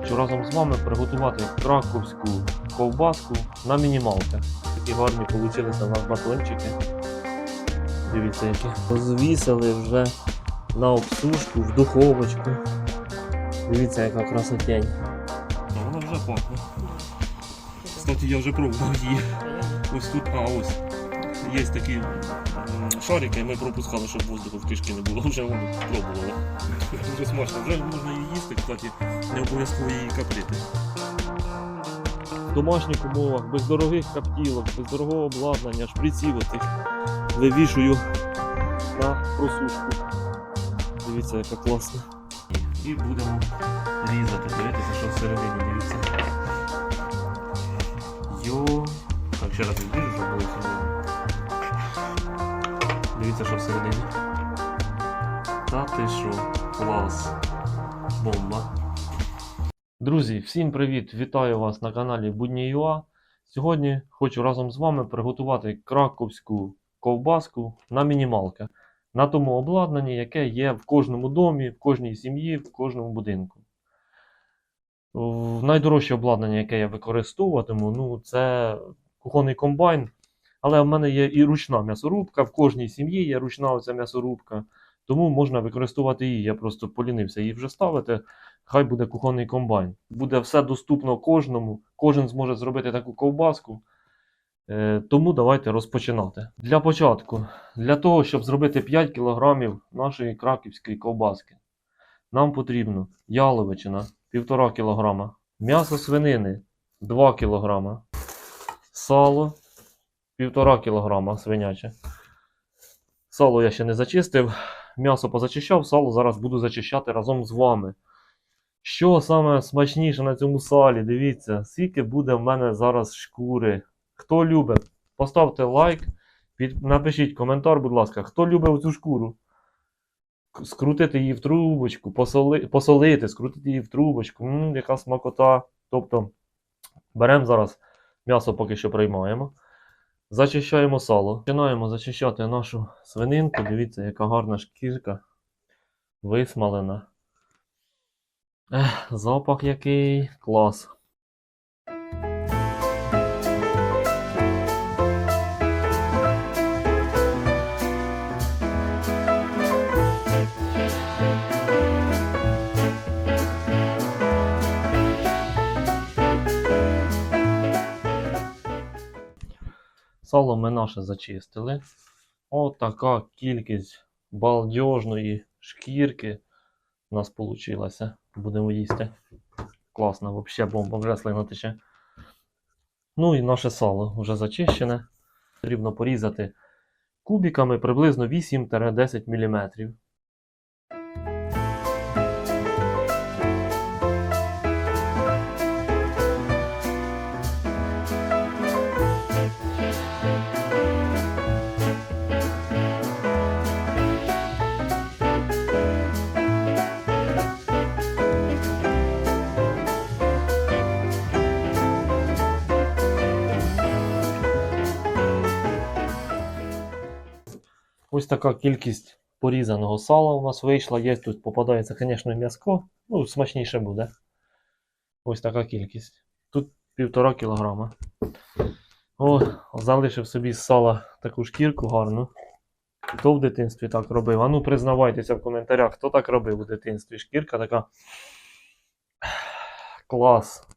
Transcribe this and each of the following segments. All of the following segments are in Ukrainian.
Хочу разом з вами приготувати краковську ковбаску на мінімалках. Такі гарні вийшли у нас батончики. Дивіться, які. Розвісили вже на обсушку в духовочку. Дивіться, яка красотень. Вона вже пахне. Кстати, я вже пробував її. Ось тут, а ось. Є такі м, шарики, ми пропускали, щоб воздуху в кишки не було, вже вони пробували. Дуже смачно, вже можна її їсти, кстати, не обов'язково її коптити. В домашніх умовах, без дорогих коптілок, без дорогого обладнання, шприців оцих вивішую на просушку. Дивіться, яка класна. І будемо різати, дивитися, що всередині дивіться. Йо. Так, ще раз відріжу, щоб було всередині. Дивіться, що всередині. Та ти що? Клас. Бомба. Друзі, всім привіт! Вітаю вас на каналі Будні.ua. Сьогодні хочу разом з вами приготувати краковську ковбаску на мінімалках. На тому обладнанні, яке є в кожному домі, в кожній сім'ї, в кожному будинку. Найдорожче обладнання, яке я використовуватиму, ну, це кухонний комбайн. Але в мене є і ручна м'ясорубка, в кожній сім'ї є ручна оця м'ясорубка, тому можна використовувати її. Я просто полінився її вже ставити. Хай буде кухонний комбайн. Буде все доступно кожному, кожен зможе зробити таку ковбаску. Е, Тому давайте розпочинати. Для початку, для того, щоб зробити 5 кг нашої краківської ковбаски, нам потрібно яловичина 1,5 кг, м'ясо свинини 2 кг, сало 1,5 кг свиняче. Сало я ще не зачистив, м'ясо позачищав, сало зараз буду зачищати разом з вами. Що саме смачніше на цьому салі? Дивіться, скільки буде в мене зараз шкури. Хто любить, поставте лайк, під... напишіть коментар, будь ласка, хто любить цю шкуру. Скрутити її в трубочку, посоли... посолити, скрутити її в трубочку. м яка смакота. Тобто беремо зараз м'ясо поки що приймаємо. Зачищаємо сало. Починаємо зачищати нашу свининку. Дивіться, яка гарна шкірка. Висмалена. Ех, запах який клас. Сало ми наше зачистили. Отака кількість балдежної шкірки у нас вийшла. Будемо їсти. Класно, взагалі бомба, вже слина тече. Ну і наше сало вже зачищене. Потрібно порізати кубиками приблизно 8-10 мм. Ось така кількість порізаного сала у нас вийшла. Є тут попадається, звісно, м'яско. Ну, смачніше буде. Ось така кількість. Тут півтора кілограма. О, залишив собі з сала таку шкірку гарну. Хто в дитинстві так робив? А ну признавайтеся в коментарях, хто так робив у дитинстві. Шкірка така. Клас.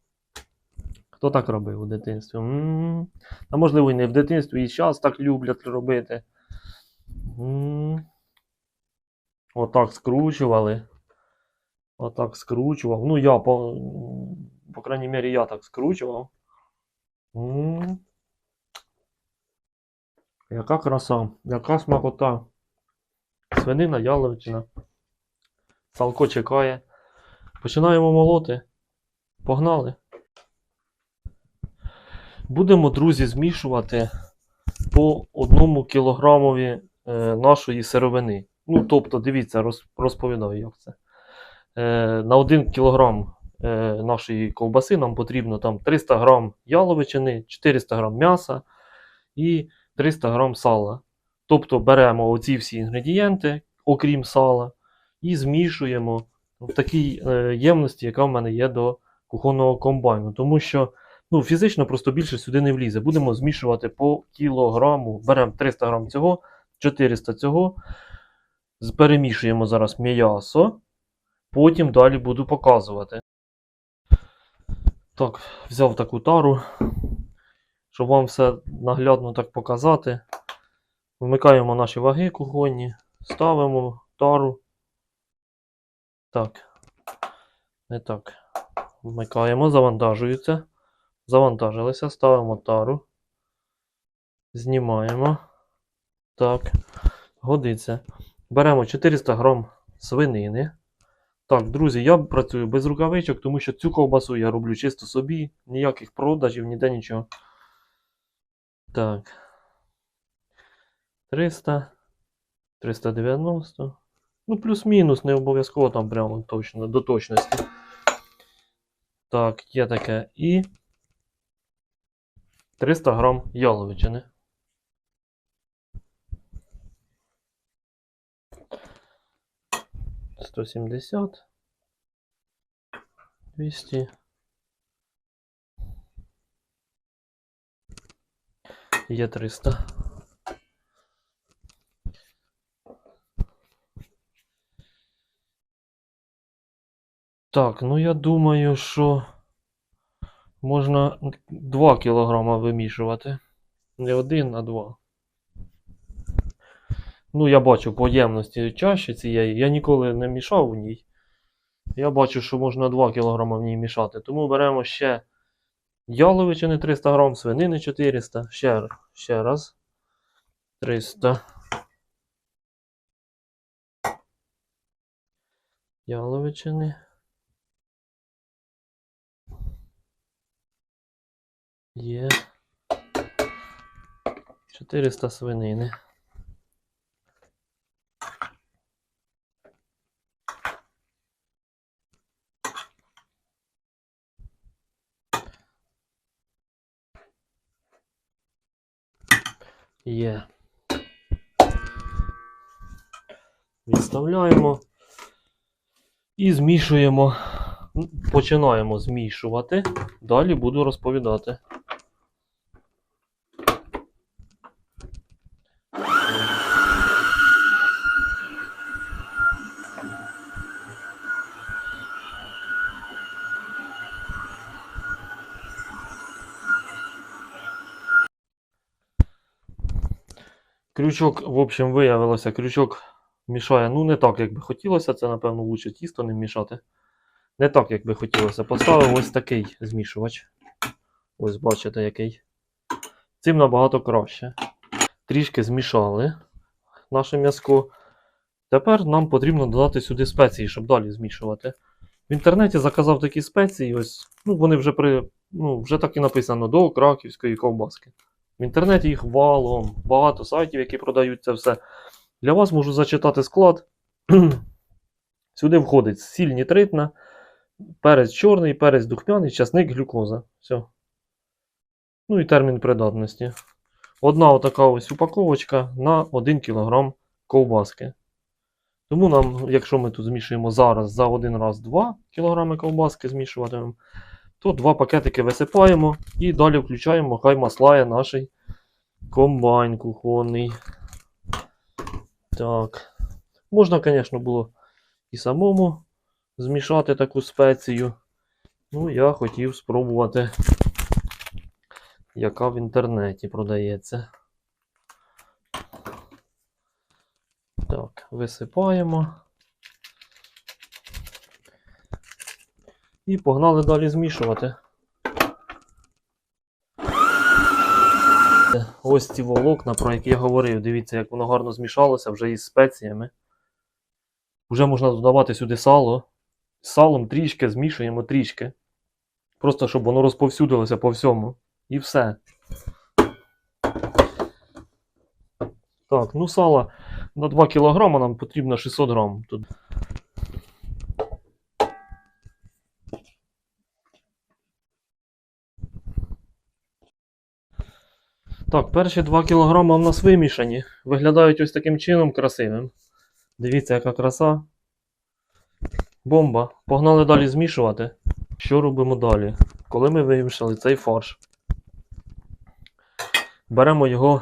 Хто так робив у дитинстві? м А можливо і не в дитинстві, і зараз так люблять робити. Отак скручували. Отак скручував. Ну, я, по, по крайній мірі, я так скручував. Яка краса, яка смакота. Свинина, яловичина. Салко чекає. Починаємо молоти. Погнали. Будемо, друзі, змішувати по одному кілограмові е, нашої сировини. Ну, тобто, дивіться, роз, розповідаю, як це. Е, на 1 кілограм е, нашої ковбаси нам потрібно там 300 грам яловичини, 400 грам м'яса і 300 грам сала. Тобто беремо оці всі інгредієнти, окрім сала, і змішуємо в такій ємності, яка в мене є до кухонного комбайну. Тому що ну, фізично просто більше сюди не влізе. Будемо змішувати по кілограму. Беремо 300 грам цього, 400 цього. Перемішуємо зараз м'ясо. Потім далі буду показувати. Так, взяв таку тару, щоб вам все наглядно так показати. Вмикаємо наші ваги кухонні, ставимо тару. Так. Не так. Вмикаємо, завантажується. Завантажилися, ставимо тару. Знімаємо. Так. Годиться. Беремо 400 грам свинини. Так, друзі, я працюю без рукавичок, тому що цю ковбасу я роблю чисто собі. Ніяких продажів, ніде нічого. Так. 300. 390. Ну, плюс-мінус, не обов'язково там прямо точно, до точності. Так, є таке. І 300 грам яловичини. Сто сімдесят. Двісті. Є 300. Так, ну я думаю, що можна 2 кілограма вимішувати. Не один, а два. Ну, я бачу по ємності чаші цієї. Я ніколи не мішав у ній. Я бачу, що можна 2 кг в ній мішати. Тому беремо ще яловичини 300 грам, свинини 400. Ще, ще раз. 300. Яловичини. Є. 400 свинини. Є. Відставляємо і змішуємо. Починаємо змішувати. Далі буду розповідати. Крючок, в общем, виявилося, крючок мішає, ну не так, як би хотілося. Це, напевно, лучше тісто не мішати. Не так, як би хотілося. Поставив ось такий змішувач. Ось бачите, який. Цим набагато краще. Трішки змішали наше м'язко. Тепер нам потрібно додати сюди спеції, щоб далі змішувати. В інтернеті заказав такі спеції, ось, ну, вони вже при, ну, вже так і написано до краківської ковбаски. В інтернеті їх валом, багато сайтів, які продають це все. Для вас можу зачитати склад. Сюди входить сіль нітритна, перець чорний, перець духмяний, часник, глюкоза. Все. Ну і термін придатності. Одна отака ось упаковочка на 1 кг ковбаски. Тому нам, якщо ми тут змішуємо зараз за один раз 2 кг ковбаски змішуватимемо, то два пакетики висипаємо і далі включаємо, хай маслає наш комбайн кухонний. Так. Можна, звісно, було і самому змішати таку спецію. Ну, я хотів спробувати, яка в інтернеті продається. Так, висипаємо. І погнали далі змішувати. Ось ці волокна, про які я говорив. Дивіться, як воно гарно змішалося вже із спеціями. Вже можна додавати сюди сало. З салом трішки змішуємо трішки. Просто щоб воно розповсюдилося по всьому. І все. Так, ну сала на 2 кг нам потрібно 600 грам. Тут. Так, перші 2 кг у нас вимішані. Виглядають ось таким чином красивим. Дивіться, яка краса. Бомба. Погнали далі змішувати. Що робимо далі? Коли ми вимішали цей фарш, беремо його,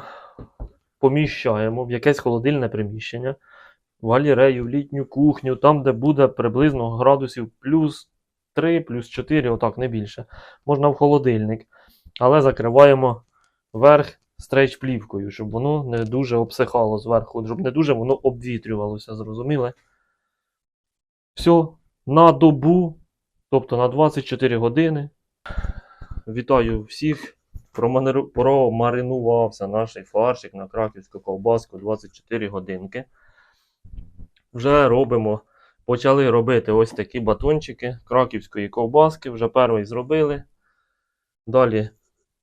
поміщаємо в якесь холодильне приміщення, в галерею, в літню кухню, там, де буде приблизно градусів плюс 3, плюс 4, отак, не більше. Можна в холодильник. Але закриваємо верх стрейч плівкою, щоб воно не дуже обсихало зверху, щоб не дуже воно обвітрювалося, зрозуміли? Все, на добу, тобто на 24 години. Вітаю всіх. Промаринувався наш фаршик на краківську ковбаску 24 годинки. Вже робимо, почали робити ось такі батончики краківської ковбаски. Вже перший зробили. Далі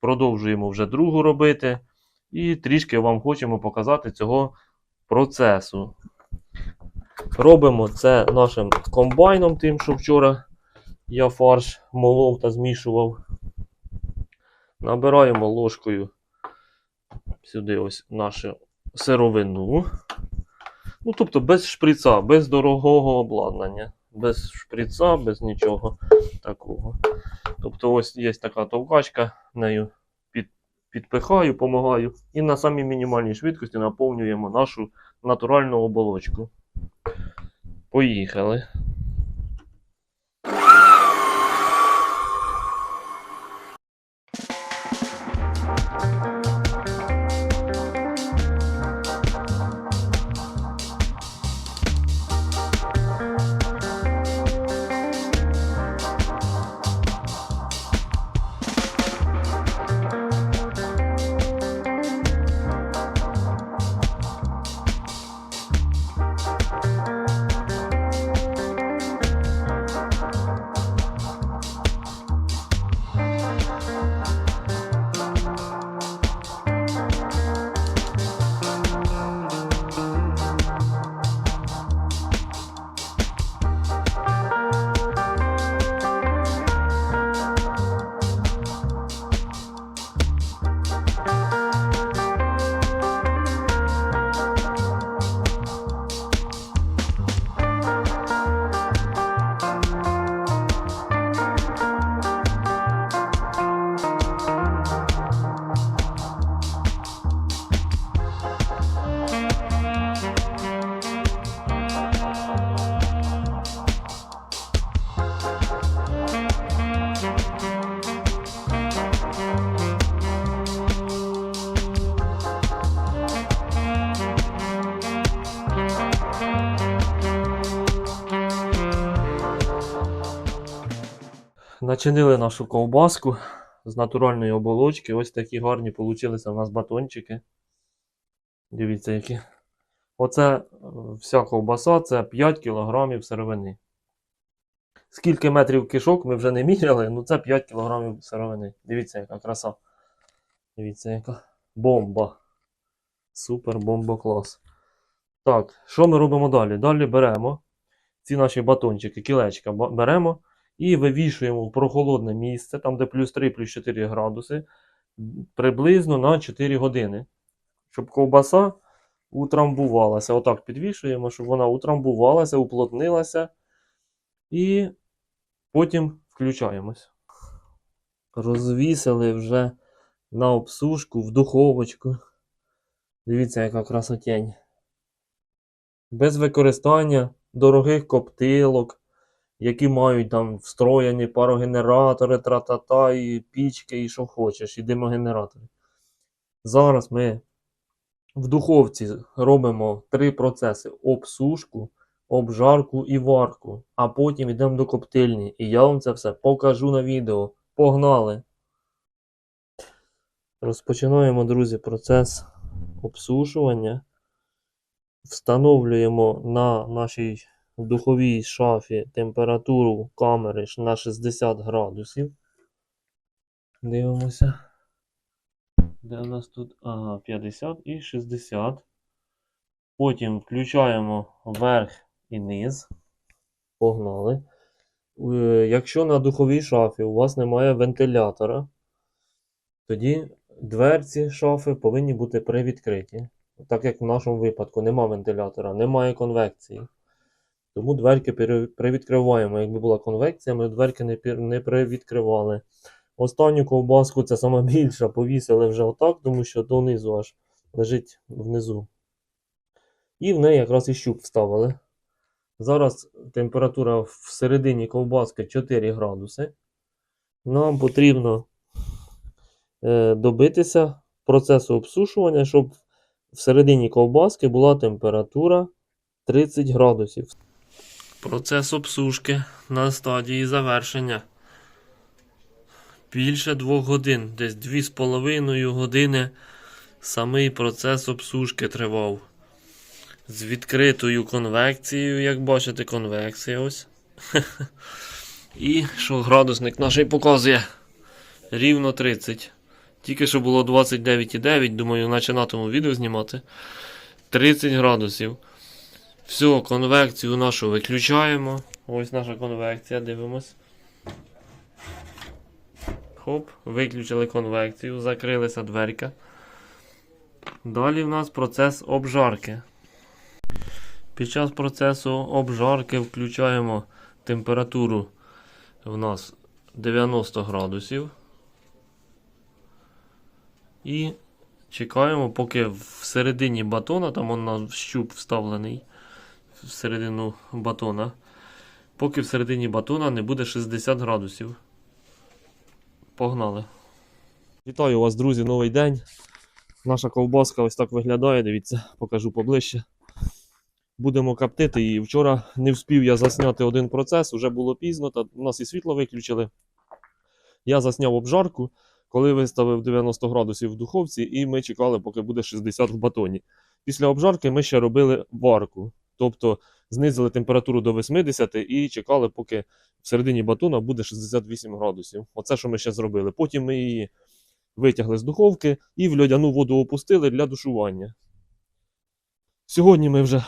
продовжуємо вже другу робити. І трішки вам хочемо показати цього процесу. Робимо це нашим комбайном, тим, що вчора я фарш молов та змішував. Набираємо ложкою сюди ось нашу сировину. Ну, тобто без шприца, без дорогого обладнання. Без шприца, без нічого такого. Тобто, ось є така товкачка, нею під, підпихаю, допомагаю. І на самій мінімальній швидкості наповнюємо нашу натуральну оболочку. Поїхали. Начинили нашу ковбаску з натуральної оболочки. Ось такі гарні получилися у нас батончики. Дивіться, які. Оце е, вся ковбаса це 5 кг сировини. Скільки метрів кишок ми вже не міряли, ну це 5 кг сировини. Дивіться, яка краса. Дивіться, яка бомба. Супер бомба клас. Так, що ми робимо далі? Далі беремо ці наші батончики, кілечка беремо і вивішуємо в прохолодне місце, там де плюс 3, плюс 4 градуси, приблизно на 4 години. Щоб ковбаса утрамбувалася. Отак підвішуємо, щоб вона утрамбувалася, уплотнилася. І потім включаємось. Розвісили вже на обсушку в духовочку. Дивіться, яка красотень. Без використання дорогих коптилок, які мають там встроєні парогенератори, тра-та-та, і пічки, і що хочеш, і димогенератори. Зараз ми в духовці робимо три процеси: обсушку, обжарку і варку. А потім йдемо до коптильні. І я вам це все покажу на відео. Погнали! Розпочинаємо, друзі, процес обсушування. Встановлюємо на нашій духовій шафі температуру камери на 60 градусів. Дивимося. Де у нас тут? Ага, 50 і 60. Потім включаємо верх і низ. Погнали. Е, Якщо на духовій шафі у вас немає вентилятора, тоді дверці шафи повинні бути привідкриті. Так як в нашому випадку немає вентилятора, немає конвекції, Тому дверки привідкриваємо. Якби була конвекція, ми дверки не, не привідкривали. Останню ковбаску, це сама більша, повісили вже отак, тому що донизу аж лежить внизу. І в неї якраз і щуп вставили. Зараз температура всередині ковбаски 4 градуси. Нам потрібно е, добитися процесу обсушування, щоб всередині ковбаски була температура 30 градусів. Процес обсушки на стадії завершення. Більше двох годин, десь 2,5 години самий процес обсушки тривав. З відкритою конвекцією, як бачите, конвекція ось. І що градусник наш показує рівно 30. Тільки що було 29,9, думаю, наче на тому відео знімати. 30 градусів. Все, конвекцію нашу виключаємо. Ось наша конвекція, дивимось. Хоп, виключили конвекцію, закрилася дверка. Далі в нас процес обжарки. Під час процесу обжарки включаємо температуру в нас 90 градусів. І чекаємо, поки всередині батона, там он на щуп вставлений всередину батона, поки всередині батона не буде 60 градусів. Погнали. Вітаю вас, друзі, новий день. Наша ковбаска ось так виглядає, дивіться, покажу поближче. Будемо коптити її. Вчора не встиг я засняти один процес, вже було пізно, та у нас і світло виключили. Я засняв обжарку, коли виставив 90 градусів в духовці, і ми чекали, поки буде 60 в батоні. Після обжарки ми ще робили варку. Тобто знизили температуру до 80 і чекали, поки всередині батона буде 68 градусів. Оце, що ми ще зробили. Потім ми її витягли з духовки і в льодяну воду опустили для душування. Сьогодні ми вже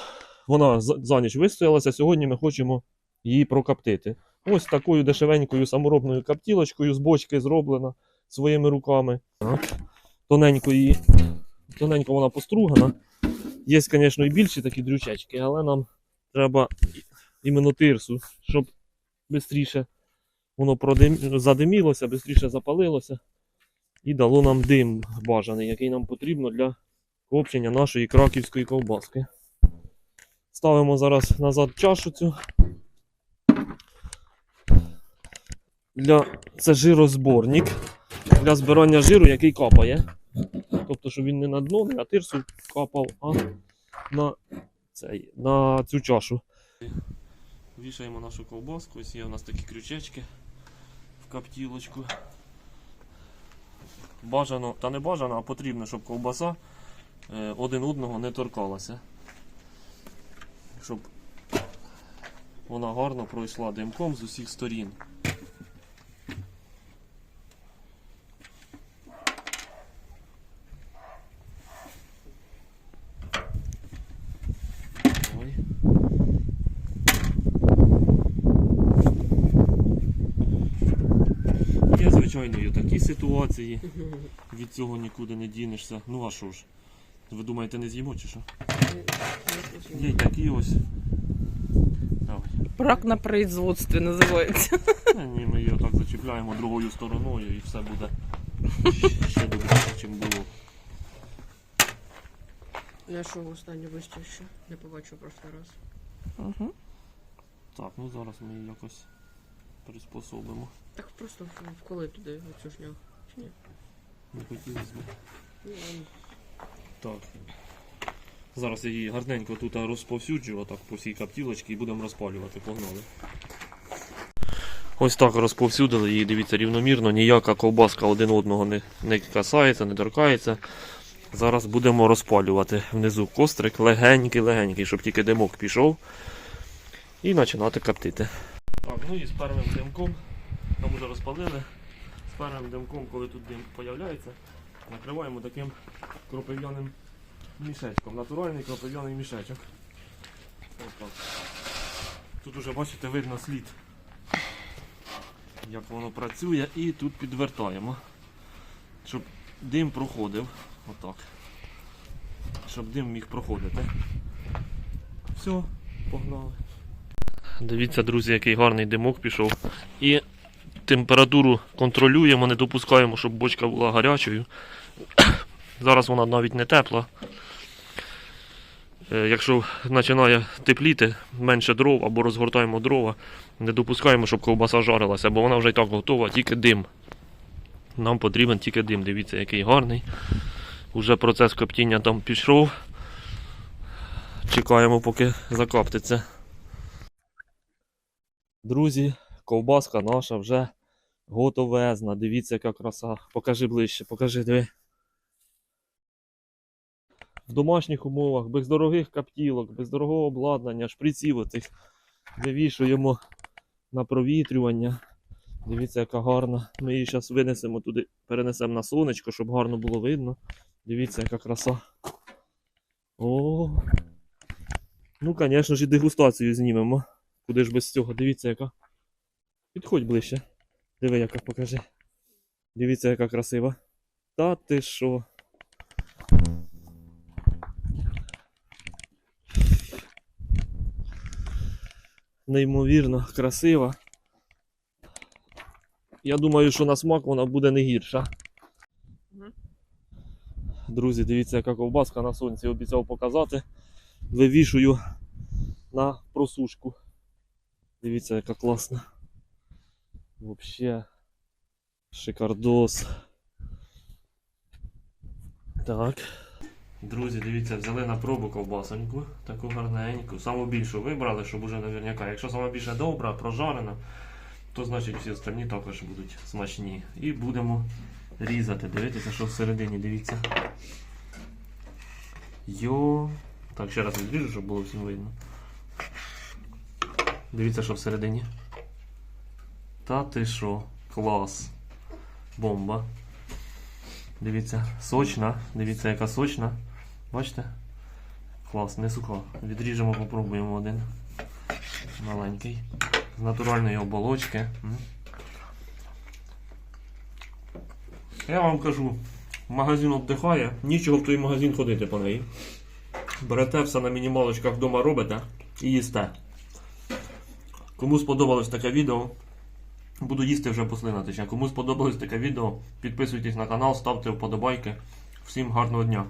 вона за ніч вистоялася, сьогодні ми хочемо її прокоптити. Ось такою дешевенькою саморобною каптілочкою з бочки зроблена своїми руками. Тоненько її, тоненько вона постругана. Є, звісно, і більші такі дрючечки, але нам треба іменно тирсу, щоб швидше воно продим... задимілося, швидше запалилося і дало нам дим бажаний, який нам потрібно для копчення нашої краківської ковбаски. Ставимо зараз назад чашу цю. Для... Це жирозборник для збирання жиру, який капає. Тобто, щоб він не на дно, не на тирсу капав, а на, цей, на цю чашу. Вішаємо нашу ковбаску, ось є у нас такі крючечки в каптілочку. Бажано, та не бажано, а потрібно, щоб ковбаса е, один одного не торкалася. Щоб вона гарно пройшла димком з усіх сторін. Ой. Є, звичайно, і такі ситуації. Від цього нікуди не дінешся. Ну а що ж? Ви думаєте, не з'їмо чи що? Є й такі ось. Давай. Брак на производстві називається. Та Ні, ми її отак зачіпляємо другою стороною і все буде ще добре, чим було. Я що останню вистів ще не побачив прошлий раз. Угу. Так, ну зараз ми її якось приспособимо. Так просто вколи туди оцю шнях. Чи ні? Не хотілося б. Ладно. Так. Зараз я її гарненько тут розповсюджу, отак по всій каптілочці і будемо розпалювати. Погнали. Ось так розповсюдили її, дивіться, рівномірно, ніяка ковбаска один одного не, не касається, не торкається. Зараз будемо розпалювати внизу кострик легенький-легенький, щоб тільки димок пішов. І починати коптити. Ну і з першим димком, там вже розпалили. З першим димком, коли тут дим з'являється, накриваємо таким кропив'яним мішечком. Натуральний кропив'яний мішечок. Тут уже бачите видно слід, як воно працює, і тут підвертаємо, щоб дим проходив. Отак. Щоб дим міг проходити. Все, погнали. Дивіться, друзі, який гарний димок пішов. І температуру контролюємо, не допускаємо, щоб бочка була гарячою. Зараз вона навіть не тепла. Е, Якщо починає тепліти, менше дров або розгортаємо дрова, не допускаємо, щоб ковбаса жарилася, бо вона вже і так готова, тільки дим. Нам потрібен тільки дим. Дивіться, який гарний. Уже процес коптіння там пішов. Чекаємо, поки закоптиться. Друзі, ковбаска наша вже готовезна. Дивіться, яка краса. Покажи ближче, покажи, диви. В домашніх умовах, без дорогих каптілок, без дорогого обладнання, шприців оцих вивішуємо на провітрювання. Дивіться, яка гарна. Ми її зараз винесемо туди, перенесемо на сонечко, щоб гарно було видно. Дивіться, яка краса. О. Ну, звісно ж, і дегустацію знімемо. Куди ж без цього? Дивіться, яка. Підходь ближче. Диви, яка покажи. Дивіться, яка красива. Та ти що? Неймовірно красива. Я думаю, що на смак вона буде не гірша. Друзі, дивіться, яка ковбаска на сонці обіцяв показати. Вивішую на просушку. Дивіться, яка класна. Вообще шикардос. Так. Друзі, дивіться, взяли на пробу ковбасоньку, таку гарненьку. Саму більшу вибрали, щоб уже наверняка. Якщо сама більше добра, прожарена, то значить всі остальні також будуть смачні. І будемо різати. Дивіться, що всередині, дивіться. Йо. Так, ще раз відріжу, щоб було всім видно. Дивіться, що всередині. Та ти що? Клас. Бомба. Дивіться, сочна. Дивіться, яка сочна. Бачите? Клас, не суха. Відріжемо, попробуємо один. Маленький. З натуральної оболочки. Я вам кажу, магазин віддихає, нічого в той магазин ходити по неї. Берете все на мінімалочках вдома робите і їсте. Кому сподобалось таке відео, буду їсти вже послинатися. Кому сподобалось таке відео, підписуйтесь на канал, ставте вподобайки. Всім гарного дня!